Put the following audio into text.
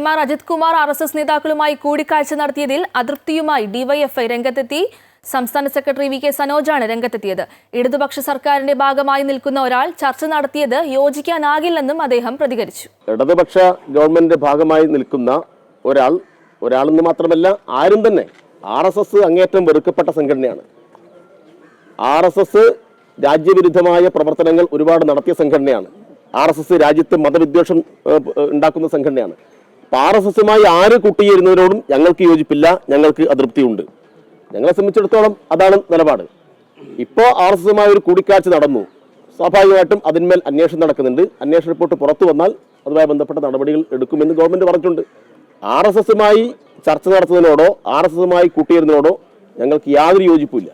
M R Ajith Kumar R S S നേതാക്കളുമായി കൂടിക്കാഴ്ച നടത്തിയതിൽ അതൃപ്തിയുമായി ഡിവൈഎഫ്ഐ രംഗത്തെത്തി. സംസ്ഥാന സെക്രട്ടറി വി കെ സനോജാണ് രംഗത്തെത്തിയത്. ഇടതുപക്ഷ സർക്കാരിന്റെ ഭാഗമായി നിൽക്കുന്ന ഒരാൾ ചർച്ച നടത്തിയത് യോജിക്കാനാകില്ലെന്നും അദ്ദേഹം പ്രതികരിച്ചു. ഇടതുപക്ഷ ഗവൺമെന്റിന്റെ ഭാഗമായി നിൽക്കുന്ന ഒരാൾ ഒരാളെന്ന് മാത്രമല്ല ആരും തന്നെ ആർ എസ് എസ് അങ്ങേറ്റം വെറുക്കപ്പെട്ട സംഘടനയാണ്. ആർ എസ് എസ് രാജ്യവിരുദ്ധമായ പ്രവർത്തനങ്ങൾ ഒരുപാട് നടത്തിയ സംഘടനയാണ്. ആർ എസ് എസ് രാജ്യത്ത് മതവിദ്വേഷം ഉണ്ടാക്കുന്ന സംഘടനയാണ്. ആർ എസ് എസുമായി ആര് കൂട്ടിയിരുന്നവരോടും ഞങ്ങൾക്ക് യോജിപ്പില്ല ഞങ്ങൾക്ക് അതൃപ്തിയുണ്ട്. ഞങ്ങളെ സംബന്ധിച്ചിടത്തോളം അതാണ് നിലപാട്. ഇപ്പോൾ ആർ എസ് എസുമായി ഒരു കൂടിക്കാഴ്ച നടന്നു. സ്വാഭാവികമായിട്ടും അതിന്മേൽ അന്വേഷണം നടക്കുന്നുണ്ട്. അന്വേഷണ റിപ്പോർട്ട് പുറത്തു വന്നാൽ അതുമായി ബന്ധപ്പെട്ട നടപടികൾ എടുക്കുമെന്ന് ഗവൺമെന്റ് പറഞ്ഞിട്ടുണ്ട്. ആർ എസ് എസുമായി ചർച്ച നടത്തുന്നതിനോടോ ആർ എസ് എസുമായി കൂട്ടിയിരുന്നതിനോടോ ഞങ്ങൾക്ക് യാതൊരു യോജിപ്പുമില്ല.